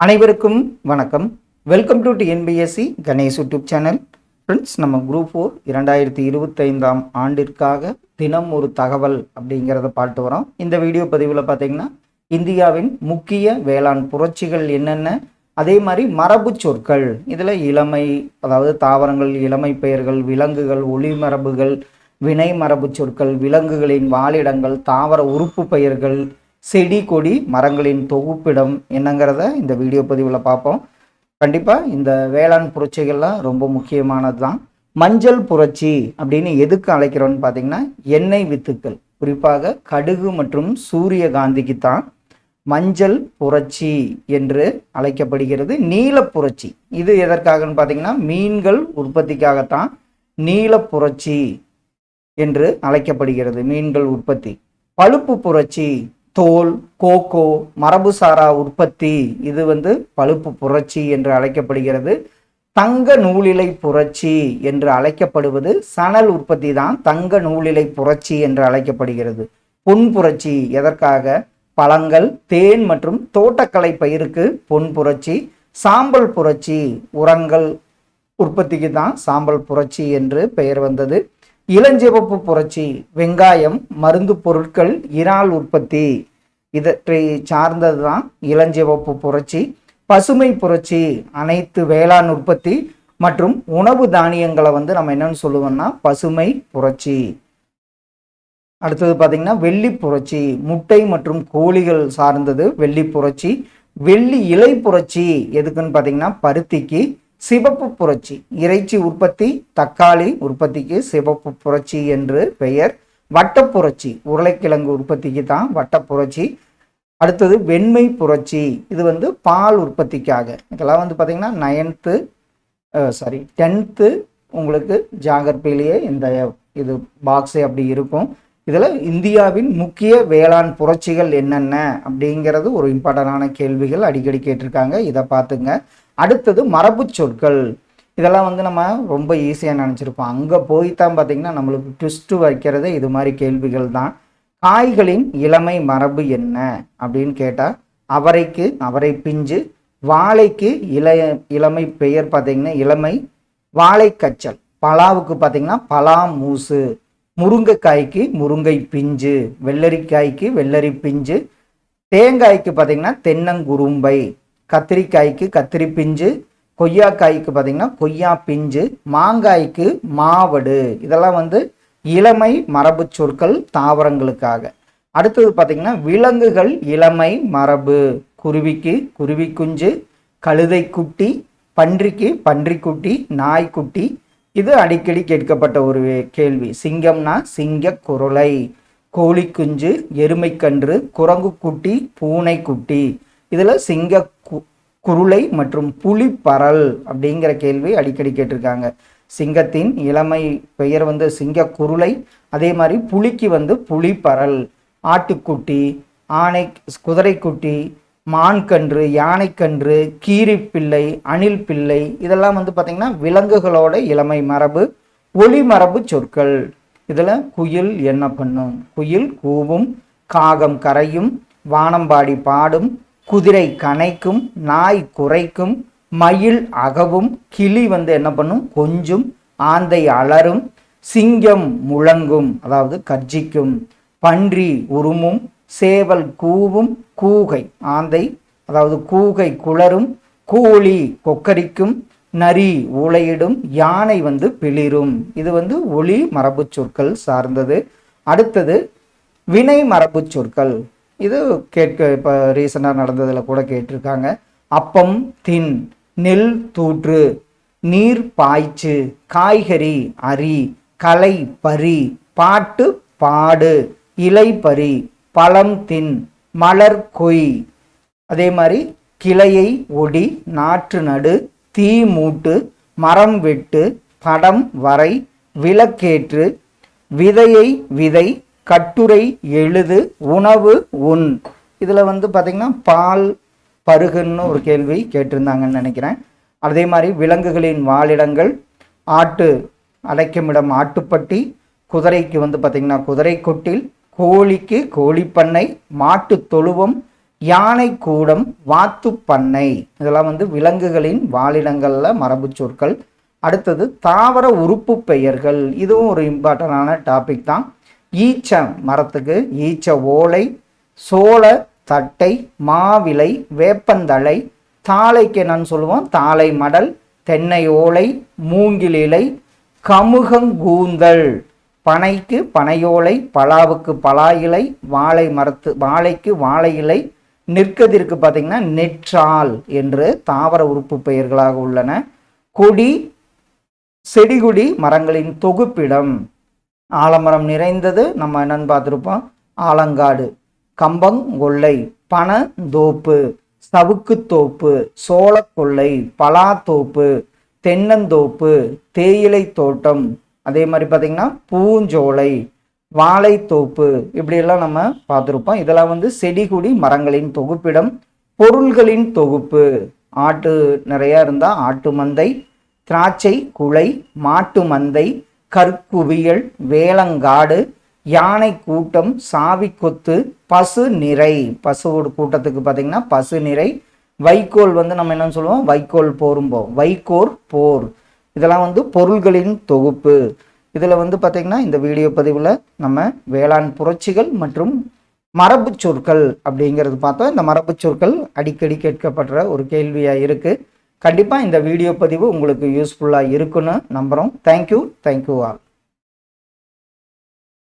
அனைவருக்கும் வணக்கம். Welcome to TNPSC Ganesh YouTube channel friends நம்ம குரூப் ஃபோர் இரண்டாயிரத்தி இருபத்தைந்தாம் ஆண்டிற்காக தினம் ஒரு தகவல் அப்படிங்கிறத பார்த்து வரோம். இந்த வீடியோ பதிவில் பார்த்தீங்கன்னா இந்தியாவின் முக்கிய வேளாண் புரட்சிகள் என்னென்ன? அதே மாதிரி மரபு சொற்கள் இதில் இளமை அதாவது தாவரங்கள் இளமை பெயர்கள் விலங்குகள் ஒளிமரபுகள் வினை மரபு சொற்கள் விலங்குகளின் வாழிடங்கள் தாவர உறுப்பு பெயர்கள் செடி கொடி மரங்களின் தொகுப்பிடம் என்னங்கிறத இந்த வீடியோ பதிவில் பார்ப்போம். கண்டிப்பாக இந்த வேளாண் புரட்சிகள்லாம் ரொம்ப முக்கியமானது தான் மஞ்சள் புரட்சி அப்படின்னு எதுக்கு அழைக்கிறோன்னு பார்த்தீங்கன்னா எண்ணெய் வித்துக்கள். குறிப்பாக கடுகு மற்றும் சூரியகாந்திக்கு தான் மஞ்சள் புரட்சி என்று அழைக்கப்படுகிறது. நீல புரட்சி. இது எதற்காகன்னு பார்த்தீங்கன்னா மீன்கள் உற்பத்திக்காகத்தான் நீல புரட்சி என்று அழைக்கப்படுகிறது மீன்கள் உற்பத்தி. பழுப்பு புரட்சி தோல் கோகோ மரபுசாரா உற்பத்தி. இது வந்து பழுப்பு புரட்சி என்று அழைக்கப்படுகிறது. தங்க நூலிலை புரட்சி என்று அழைக்கப்படுவது சணல் உற்பத்தி தான் தங்க நூலிலை புரட்சி என்று அழைக்கப்படுகிறது. பொன் புரட்சி எதற்காக? பழங்கள் தேன் மற்றும் தோட்டக்கலை பயிருக்கு பொன் புரட்சி. சாம்பல் புரட்சி உரங்கள் உற்பத்திக்கு தான் சாம்பல் புரட்சி என்று பெயர் வந்தது. இளஞ்சிவப்பு புரட்சி வெங்காயம் மருந்து பொருட்கள் இறால் உற்பத்தி. இதை சார்ந்தது தான் இளஞ்சிவப்பு புரட்சி. பசுமை புரட்சி அனைத்து வேளாண் உற்பத்தி மற்றும் உணவு தானியங்களை வந்து நம்ம என்னன்னு சொல்லுவோம்னா பசுமை புரட்சி. அடுத்தது பார்த்திங்கன்னா வெள்ளி புரட்சி முட்டை மற்றும் கோழிகள் சார்ந்தது வெள்ளி புரட்சி. வெள்ளி இலை புரட்சி எதுக்குன்னு பார்த்தீங்கன்னா பருத்திக்கு சிவப்பு புரட்சி. இறைச்சி உற்பத்தி தக்காளி உற்பத்திக்கு சிவப்பு புரட்சி என்று பெயர். வட்டப்புரட்சி உருளைக்கிழங்கு உற்பத்திக்கு தான் வட்டப்புரட்சி அடுத்தது வெண்மை புரட்சி. இது வந்து பால் உற்பத்திக்காக. இதெல்லாம் வந்து பார்த்திங்கன்னா நைன்த்து சாரி டென்த்து உங்களுக்கு ஜாகர்பிலேயே இந்த இது பாக்ஸே அப்படி இருக்கும். இதில் இந்தியாவின் முக்கிய வேளாண் புரட்சிகள் என்னென்ன அப்படிங்கிறது ஒரு இம்பார்ட்டண்டான கேள்விகள் அடிக்கடி கேட்டிருக்காங்க. இதை பார்த்துங்க. அடுத்தது மரபு சொற்கள். இதெல்லாம் வந்து நம்ம ரொம்ப ஈஸியாக நினச்சிருப்போம். அங்கே போய் தான் பார்த்திங்கன்னா நம்மளுக்கு ட்விஸ்ட்டு வைக்கிறதே இது மாதிரி கேள்விகள் தான். காய்களின் இளமை மரபு என்ன அப்படின்னு கேட்டால் அவரைக்கு அவரை பிஞ்சு வாழைக்கு இளைய இளமை பெயர் பார்த்திங்கன்னா இளமை வாழைக்கச்சல் பலாவுக்கு பார்த்திங்கன்னா பலா மூசு முருங்கைக்காய்க்கு முருங்கை பிஞ்சு வெள்ளரிக்காய்க்கு வெள்ளரி பிஞ்சு தேங்காய்க்கு பார்த்திங்கன்னா தென்னங்குரும்பை கத்திரிக்காய்க்கு கத்திரி பிஞ்சு கொய்யாக்காய்க்கு பார்த்திங்கன்னா கொய்யா பிஞ்சு மாங்காய்க்கு மாவடு. இதெல்லாம் வந்து இளமை மரபு சொற்கள் தாவரங்களுக்காக. அடுத்தது பார்த்திங்கன்னா விலங்குகள் இளமை மரபு. குருவிக்கு குருவி குஞ்சு கழுதை குட்டி பன்றிக்கு பன்றிக்குட்டி நாய்க்குட்டி இது அடிக்கடி கேட்கப்பட்ட ஒரு கேள்வி. சிங்கம்னா சிங்க குரலை. கோழி குஞ்சு எருமைக்கன்று குரங்கு குட்டி பூனை குட்டி. இதில் சிங்க குருளை மற்றும் புலி பரல் அப்படிங்கிற கேள்வி அடிக்கடி கேட்டிருக்காங்க. சிங்கத்தின் இளமை பெயர் வந்து சிங்க குருளை. அதே மாதிரி புலிக்கு வந்து புலிப்பரல் ஆட்டுக்குட்டி ஆனை குதிரைக்குட்டி மான்கன்று யானைக்கன்று கீரிப்பிள்ளை அணில் பிள்ளை இதெல்லாம் வந்து பார்த்திங்கன்னா விலங்குகளோட இளமை மரபு ஒளி மரபு சொற்கள். இதில் குயில் என்ன பண்ணும்? குயில் கூவும் காகம் கரையும் வானம்பாடி பாடும் குதிரை கனைக்கும் நாய் குறைக்கும் மயில் அகவும் கிளி வந்து என்ன பண்ணும்? கொஞ்சம் ஆந்தை அலரும் சிங்கம் முழங்கும் அதாவது கர்ஜிக்கும் பன்றி உருமும் சேவல் கூவும் கூகை ஆந்தை அதாவது கூகை குளரும் கூலி கொக்கரிக்கும் நரி ஊளையிடும் யானை வந்து பிளிரும். இது வந்து ஒளி மரபு சொற்கள் சார்ந்தது. அடுத்தது வினை மரபு சொற்கள். இது கேட்க இப்போ ரீசெண்டாக நடந்ததில் கூட கேட்டிருக்காங்க. அப்பம் தின் நெல் தூற்று நீர் பாய்ச்சு காய்கறி அரி கலை பரி பாட்டு பாடு இலை பறி பழம் தின் மலர் கொய். அதே மாதிரி கிளையை ஒடி நாற்று நடு தீ மூட்டு மரம் வெட்டு படம் வரை விளக்கேற்று விதையை விதை கட்டுரை எழுது உணவு உண். இதில் வந்து பார்த்திங்கன்னா பால் பருகுன்னு ஒரு கேள்வி கேட்டிருந்தாங்கன்னு நினைக்கிறேன். அதே மாதிரி விலங்குகளின் வாழிடங்கள் ஆட்டு அடைக்குமிடம் ஆட்டுப்பட்டி குதிரைக்கு வந்து பார்த்திங்கன்னா குதிரை கொட்டில் கோழிக்கு கோழிப்பண்ணை மாட்டு தொழுவம் யானை கூடம் வாத்து பண்ணை. இதெல்லாம் வந்து விலங்குகளின் வாழிடங்களில் மரபு சொற்கள். அடுத்தது தாவர உறுப்பு பெயர்கள். இதுவும் ஒரு இம்பார்ட்டண்டான டாபிக் தான். ஈச்ச மரத்துக்கு ஈச்ச ஓலை சோள தட்டை மாவிலை வேப்பந்தழை தாளைக்கு என்னன்னு சொல்லுவோம்? தாளை மடல் தென்னை ஓலை மூங்கில் இலை கமுகங்கூந்தல் பனைக்கு பனையோலை பலாவுக்கு பலா இலை வாழை மரத்து வாழைக்கு வாழை இலை நிற்கதிற்கு பார்த்தீங்கன்னா நெற்றால் என்று தாவர உறுப்பு பெயர்களாக உள்ளன. கொடி செடிகுடி மரங்களின் தொகுப்பிடம். ஆலமரம் நிறைந்தது நம்ம என்னன்னு பார்த்துருப்போம். ஆலங்காடு கம்பங்கொல்லை பனந்தோப்பு சவுக்குத்தோப்பு சோளக்கொல்லை பலாத்தோப்பு தென்னந்தோப்பு தேயிலை தோட்டம் அதே மாதிரி பார்த்திங்கன்னா பூஞ்சோலை வாழைத்தோப்பு இப்படியெல்லாம் நம்ம பார்த்துருப்போம். இதெல்லாம் வந்து செடிகுடி மரங்களின் தொகுப்பிடம் பொருள்களின் தொகுப்பு. ஆட்டு நிறையா இருந்தால் ஆட்டு மந்தை திராட்சை குலை மாட்டு மந்தை கற்குவியல் வேளங்காடு யானை கூட்டம் சாவி கொத்து பசு நிறை. பசுவோட கூட்டத்துக்கு பார்த்தீங்கன்னா பசு நிறை. வைக்கோல் வந்து நம்ம என்ன சொல்லுவோம்? வைக்கோல் போரும்போம் வைக்கோர் போர். இதெல்லாம் வந்து பொருள்களின் தொகுப்பு. இதில் வந்து பார்த்திங்கன்னா இந்த வீடியோ பதிவில் நம்ம வேளாண் புரட்சிகள் மற்றும் மரபு சொற்கள் அப்படிங்கிறது பார்த்தோம். இந்த மரபு சொற்கள் அடிக்கடி கேட்கப்படுற ஒரு கேள்வியாக இருக்குது கண்டிப்பாக இந்த வீடியோ பதிவு உங்களுக்கு யூஸ்ஃபுல்லாக இருக்குன்னு நம்புகிறோம் தேங்க்யூ தேங்க்யூ ஆல்